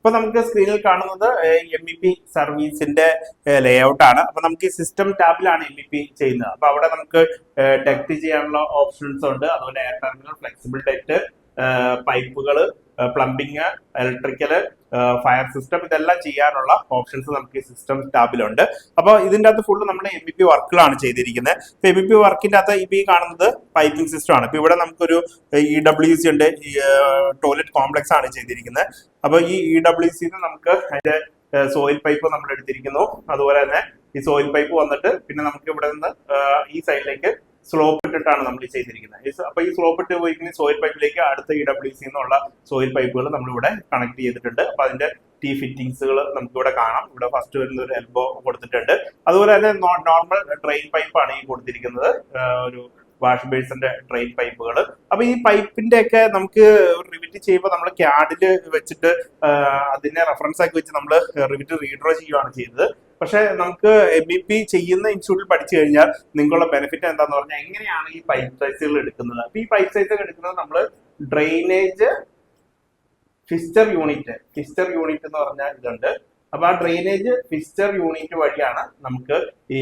ഇപ്പൊ നമുക്ക് സ്ക്രീനിൽ കാണുന്നത് എം ഇ പി സർവീസിന്റെ ലേ ഔട്ട് ആണ്. അപ്പൊ നമുക്ക് ഈ സിസ്റ്റം ടാബിലാണ് എം ഇ പി ചെയ്യുന്നത്. അപ്പൊ അവിടെ നമുക്ക് ഡെക്ട് ചെയ്യാനുള്ള ഓപ്ഷൻസ് ഉണ്ട്. അതുപോലെ എയർ ടെർമിനൽ ഫ്ലെക്സിബിൾ ഡെക്ട് പൈപ്പുകൾ പ്ലംബിങ് ഇലക്ട്രിക്കൽ ഫയർ സിസ്റ്റം ഇതെല്ലാം ചെയ്യാനുള്ള ഓപ്ഷൻസ് നമുക്ക് ഈ സിസ്റ്റം ടാബിലുണ്ട് അപ്പോൾ ഇതിന്റെ അകത്ത് ഫുള്ള് നമ്മൾ എം ബി പി വർക്കുകളാണ് ചെയ്തിരിക്കുന്നത്. ഇപ്പൊ എം ബി പി വർക്കിന്റെ അകത്ത് ഇപ്പൊ ഈ കാണുന്നത് പൈപ്പിംഗ് സിസ്റ്റം ആണ്. ഇപ്പൊ ഇവിടെ നമുക്കൊരു ഇ ഡബ്ല്യു സി ഉണ്ട്. ടോയ്ലറ്റ് കോംപ്ലക്സ് ആണ് ചെയ്തിരിക്കുന്നത്. അപ്പോൾ ഈ ഇ ഡബ്ല്യു സിന്ന് നമുക്ക് അതിന്റെ സോയിൽ പൈപ്പ് നമ്മൾ എടുത്തിരിക്കുന്നു അതുപോലെ തന്നെ ഈ സോയിൽ പൈപ്പ് വന്നിട്ട് പിന്നെ നമുക്ക് ഇവിടെ നിന്ന് ഈ സൈഡിലേക്ക് സ്ലോപ്പ് ഇട്ടിട്ടാണ് നമ്മൾ ചെയ്തിരിക്കുന്നത്. അപ്പോൾ അപ്പൊ ഈ സ്ലോപ്പ് ഇട്ട് പോയിരിക്കുന്ന സോയിൽ പൈപ്പിലേക്ക് അടുത്ത ഇ ഡബ്ല്യു സി എന്നുള്ള സോയിൽ പൈപ്പുകൾ നമ്മളിവിടെ കണക്ട് ചെയ്തിട്ടുണ്ട്. അപ്പൊ അതിന്റെ ടീ നമുക്ക് ഇവിടെ കാണാം. ഇവിടെ ഫസ്റ്റ് വരുന്ന ഒരു എൽബോ കൊടുത്തിട്ടുണ്ട്. അതുപോലെ തന്നെ നോർമൽ ഡ്രെയിൻ പൈപ്പാണ് ഈ കൊടുത്തിരിക്കുന്നത്. ഒരു വാഷ് ബേഴ്സിന്റെ ട്രെയിൻ പൈപ്പുകൾ അപ്പൊ ഈ പൈപ്പിന്റെ ഒക്കെ നമുക്ക് റിവിറ്റ് ചെയ്യുമ്പോൾ നമ്മൾ ക്യാഡിൽ വെച്ചിട്ട് അതിനെ റെഫറൻസ് ആക്കി വെച്ച് നമ്മൾ റിവിറ്റ് റീഡ്രോ ചെയ്യുകയാണ് ചെയ്തത്. പക്ഷെ നമുക്ക് എം ബി പി ചെയ്യുന്ന ഇൻസ്റ്റിറ്റ്യൂട്ടിൽ പഠിച്ചു കഴിഞ്ഞാൽ നിങ്ങളുടെ ബെനിഫിറ്റ് എന്താന്ന് പറഞ്ഞാൽ എങ്ങനെയാണ് ഈ പൈപ്പ് സൈസുകൾ എടുക്കുന്നത്? അപ്പൊ ഈ പൈപ്പ് സൈസുകൾ എടുക്കുന്നത് നമ്മൾ drainage fixture unit fixture unit എന്ന് പറഞ്ഞാൽ ഇതുണ്ട്. അപ്പൊ ആ ഡ്രെയിനേജ് ഫിസ്റ്റർ യൂണിറ്റ് വഴിയാണ് നമുക്ക് ഈ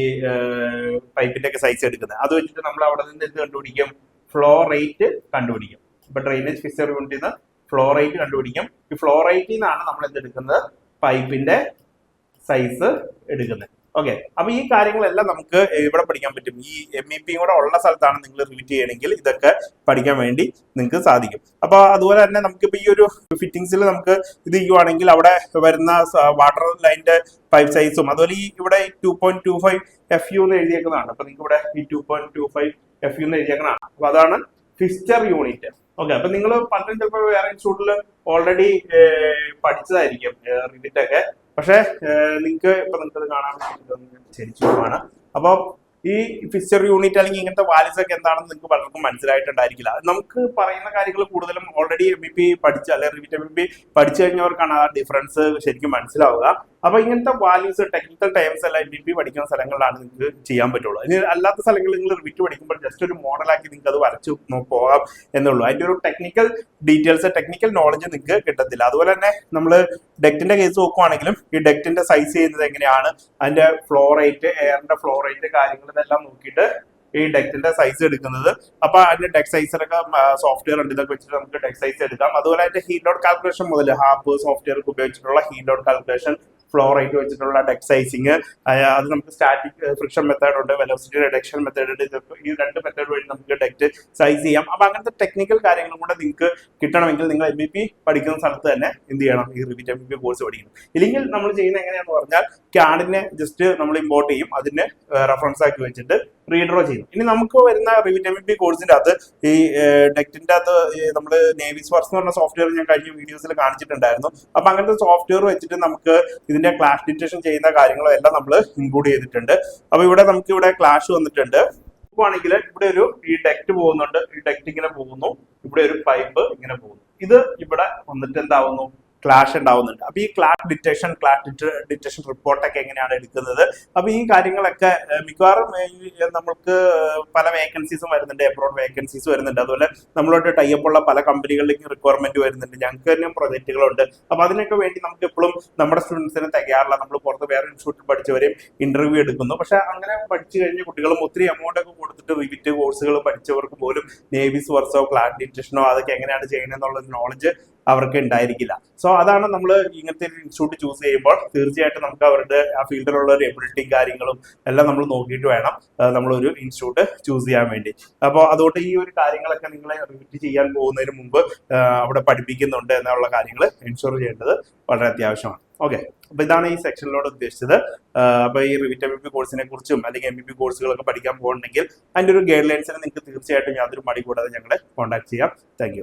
പൈപ്പിന്റെ ഒക്കെ സൈസ് എടുക്കുന്നത്. അത് വെച്ചിട്ട് നമ്മൾ അവിടെ നിന്ന് എന്ത് കണ്ടുപിടിക്കും? ഫ്ലോ റേറ്റ് കണ്ടുപിടിക്കും. ഇപ്പൊ ഡ്രെയിനേജ് ഫിസ്റ്റർ യൂണിറ്റിൽ നിന്ന് ഫ്ലോ റേറ്റ് കണ്ടുപിടിക്കും. ഈ ഫ്ലോ റേറ്റിൽ നിന്നാണ് നമ്മൾ എന്ത് എടുക്കുന്നത് പൈപ്പിന്റെ സൈസ് എടുക്കുന്നത്. ഓക്കെ അപ്പൊ ഈ കാര്യങ്ങളെല്ലാം നമുക്ക് ഇവിടെ പഠിക്കാൻ പറ്റും. ഈ എം ഇ പി കൂടെ ഉള്ള സ്ഥലത്താണ് നിങ്ങൾ റിവിറ്റ് ചെയ്യണമെങ്കിൽ ഇതൊക്കെ പഠിക്കാൻ വേണ്ടി നിങ്ങൾക്ക് സാധിക്കും. അപ്പൊ അതുപോലെ തന്നെ നമുക്കിപ്പോ ഈ ഒരു ഫിറ്റിംഗ്സിൽ നമുക്ക് ഇത് ചെയ്യുവാണെങ്കിൽ അവിടെ വരുന്ന വാട്ടർ ലൈനിന്റെ പൈപ്പ് സൈസും അതുപോലെ ഈ ഇവിടെ two point two five F U എന്ന് എഴുതിയേക്കുന്നതാണ്. അപ്പൊ നിങ്ങൾക്ക് ഇവിടെ ഈ two point two five F U എന്ന് എഴുതിയേക്കുന്നതാണ്. അപ്പൊ അതാണ് ഫിസ്റ്റർ യൂണിറ്റ് ഓക്കെ അപ്പൊ നിങ്ങൾ പന്ത്രണ്ട് ചിലപ്പോൾ വേറെ ഇൻസ്റ്റിറ്റ്യൂട്ടിൽ ഓൾറെഡി പഠിച്ചതായിരിക്കും റിവിറ്റ് ഒക്കെ. പക്ഷെ നിങ്ങൾക്ക് ഇപ്പൊ നിങ്ങൾക്ക് കാണാൻ ശരിക്കും പോവാണ്. അപ്പൊ ഈ ഫിസ്റ്റർ യൂണിറ്റ് അല്ലെങ്കിൽ ഇങ്ങനത്തെ വാല്യൂസ് ഒക്കെ എന്താണെന്ന് നിങ്ങൾക്ക് പലർക്കും മനസ്സിലായിട്ടുണ്ടായിരിക്കില്ല. നമുക്ക് പറയുന്ന കാര്യങ്ങൾ കൂടുതലും ഓൾറെഡി എം ബി പി പഠിച്ച അല്ലെങ്കിൽ റിവിറ്റ് എം ബി പി പഠിച്ചു കഴിഞ്ഞവർക്കാണ് ആ ഡിഫറൻസ് ശരിക്കും മനസ്സിലാവുക. അപ്പൊ ഇങ്ങനത്തെ വാല്യൂസ് ടെക്നിക്കൽ ടൈംസ് എല്ലാം എം ബി പി പഠിക്കുന്ന സ്ഥലങ്ങളിലാണ് നിങ്ങൾക്ക് ചെയ്യാൻ പറ്റുള്ളൂ. ഇനി അല്ലാത്ത സ്ഥലങ്ങളിൽ നിങ്ങൾ റിവിറ്റ് പഠിക്കുമ്പോൾ ജസ്റ്റ് ഒരു മോഡലാക്കി നിങ്ങൾക്ക് അത് വരച്ചു പോകാം എന്നുള്ളൂ. അതിന്റെ ഒരു ടെക്നിക്കൽ ഡീറ്റെയിൽസ് ടെക്നിക്കൽ നോളജ് നിങ്ങൾക്ക് കിട്ടത്തില്ല. അതുപോലെ തന്നെ നമ്മൾ ഡെക്റ്റിന്റെ കേസ് നോക്കുവാണെങ്കിലും ഈ ഡെക്റ്റിന്റെ സൈസ് ചെയ്യുന്നത് എങ്ങനെയാണ്? അതിന്റെ ഫ്ലോ റേറ്റ് എയറിന്റെ ഫ്ലോ റേറ്റ് കാര്യങ്ങൾ ഇതെല്ലാം നോക്കിയിട്ട് ഈ ഡെക്സിന്റെ സൈസ് എടുക്കുന്നത്. അപ്പൊ അതിന്റെ ഡെക് സൈസിലൊക്കെ സോഫ്റ്റ്വെയർ ഉണ്ട്. ഇതൊക്കെ വെച്ചിട്ട് നമുക്ക് ഡെക് സൈസ് എടുക്കാം. അതുപോലെ അതിന്റെ ഹീറ്റ് ലോഡ് കാൽക്കുലേഷൻ മുതൽ ഹാപ്പ് സോഫ്റ്റ്വെയർ ഉപയോഗിച്ചിട്ടുള്ള heat load calculation flow rate വെച്ചിട്ടുള്ള ഡെക് സൈസിങ് അത് നമുക്ക് സ്റ്റാറ്റിക് ഫ്രിക്ഷൻ മെത്തേഡ് ഉണ്ട് വെലോസിറ്റി റിഡക്ഷൻ മെത്തേഡ് ഉണ്ട്. ഈ രണ്ട് മെത്തേഡ് വഴി നമുക്ക് ഡെക്റ്റ് സൈസ് ചെയ്യാം. അപ്പൊ അങ്ങനത്തെ ടെക്നിക്കൽ കാര്യങ്ങളും കൂടെ നിങ്ങൾക്ക് കിട്ടണമെങ്കിൽ നിങ്ങൾ എം ബി പി പഠിക്കുന്ന സ്ഥലത്ത് തന്നെ എന്ത് ചെയ്യണം? ഈ Revit M B P course പഠിക്കണം. ഇല്ലെങ്കിൽ നമ്മൾ ചെയ്യുന്ന എങ്ങനെയാണെന്ന് പറഞ്ഞാൽ ക്യാഡിനെ ജസ്റ്റ് നമ്മൾ ഇമ്പോർട്ട് ചെയ്യും അതിനെ റെഫറൻസ് ആക്കി വെച്ചിട്ട് റീഡ്രോ ചെയ്യും ഇനി നമുക്ക് വരുന്ന റിവിറ്റ് എം ബി കോഴ്സിന്റെ അകത്ത് ഈ ഡെക്റ്റിന്റെ അകത്ത് നമ്മൾ നേവിസ് സ്പർസ് എന്ന് പറഞ്ഞ സോഫ്റ്റ്വെയർ ഞാൻ കഴിഞ്ഞ വീഡിയോസിൽ കാണിച്ചിട്ടുണ്ടായിരുന്നു. അപ്പൊ അങ്ങനത്തെ സോഫ്റ്റ്വെയർ വെച്ചിട്ട് നമുക്ക് ഇതിന്റെ ക്ലാഷ് ഡിറ്റക്ഷൻ ചെയ്യുന്ന കാര്യങ്ങളും എല്ലാം നമ്മൾ ഇൻക്ലൂഡ് ചെയ്തിട്ടുണ്ട്. അപ്പൊ ഇവിടെ നമുക്ക് ഇവിടെ ക്ലാഷ് വന്നിട്ടുണ്ട്. ണെങ്കിൽ ഇവിടെ ഒരു ഈ ഡെക്റ്റ് പോകുന്നുണ്ട്. ഈ ഡെക്റ്റ് ഇങ്ങനെ പോകുന്നു. ഇവിടെ ഒരു പൈപ്പ് ഇങ്ങനെ പോകുന്നു. ഇത് ഇവിടെ വന്നിട്ട് എന്താവുന്നു? ക്ലാഷ് ഉണ്ടാവുന്നുണ്ട്. അപ്പൊ ഈ ക്ലാഷ് ഡിറ്റക്ഷൻ ക്ലാഷ് ഡിറ്റക്ഷൻ റിപ്പോർട്ടൊക്കെ എങ്ങനെയാണ് എടുക്കുന്നത്? അപ്പൊ ഈ കാര്യങ്ങളൊക്കെ മിക്കവാറും നമുക്ക് പല വേക്കൻസീസും വരുന്നുണ്ട്. എബ്രോഡ് വേക്കൻസീസ് വരുന്നുണ്ട്. അതുപോലെ നമ്മളോട്ട് ടൈപ്പ് ഉള്ള പല കമ്പനികളിലേക്ക് റിക്വയർമെന്റ് വരുന്നുണ്ട്. ഞങ്ങൾക്ക് തന്നെ പ്രൊജക്റ്റുകളുണ്ട് അപ്പൊ അതിനൊക്കെ വേണ്ടി നമുക്ക് എപ്പോഴും നമ്മുടെ സ്റ്റുഡൻസിന് തികയാറില്ല. നമ്മൾ പുറത്ത് വേറെ ഇൻസ്റ്റിറ്റ്യൂട്ടിൽ പഠിച്ചവരെയും ഇന്റർവ്യൂ എടുക്കുന്നു. പക്ഷെ അങ്ങനെ പഠിച്ചു കഴിഞ്ഞ കുട്ടികളും ഒത്തിരി എമൗണ്ട് ഒക്കെ കൊടുത്തിട്ട് റിവിറ്റ് കോഴ്സുകൾ പഠിച്ചവർക്ക് പോലും നേവിസ് വർസോ ക്ലാസ് ഡിറ്റക്ഷനോ അതൊക്കെ എങ്ങനെയാണ് ചെയ്യുന്നത് നോളജ് അവർക്ക് ഉണ്ടായിരിക്കില്ല. സോ അതാണ് നമ്മൾ ഇങ്ങനത്തെ ഒരു ഇൻസ്റ്റിറ്റ്യൂട്ട് ചൂസ് ചെയ്യുമ്പോൾ തീർച്ചയായിട്ടും നമുക്ക് അവരുടെ ആ ഫീൽഡിലുള്ള ഒരു എബിലിറ്റിയും കാര്യങ്ങളും എല്ലാം നമ്മൾ നോക്കിയിട്ട് വേണം നമ്മളൊരു ഇൻസ്റ്റിറ്റ്യൂട്ട് ചൂസ് ചെയ്യാൻ വേണ്ടി. അപ്പോൾ അതുകൊണ്ട് ഈ ഒരു കാര്യങ്ങളൊക്കെ നിങ്ങളെ റിവിറ്റ് ചെയ്യാൻ പോകുന്നതിന് മുമ്പ് അവിടെ പഠിപ്പിക്കുന്നുണ്ട് എന്നുള്ള കാര്യങ്ങൾ എൻഷുർ ചെയ്യേണ്ടത് വളരെ അത്യാവശ്യമാണ്. ഓക്കെ അപ്പൊ ഇതാണ് ഈ സെക്ഷനിലോട് ഉദ്ദേശിച്ചത്. അപ്പൊ ഈ റിവിറ്റ് എം പി കോഴ്സിനെ കുറിച്ചും അല്ലെങ്കിൽ എം പി കോഴ്സുകളൊക്കെ പഠിക്കാൻ പോകുന്നുണ്ടെങ്കിൽ അതിന്റെ ഒരു ഗൈഡ് ലൈൻസിന് നിങ്ങൾക്ക് തീർച്ചയായിട്ടും യാതൊരു മടി കൂടാതെ ഞങ്ങളെ കോൺടാക്ട് ചെയ്യാം. താങ്ക്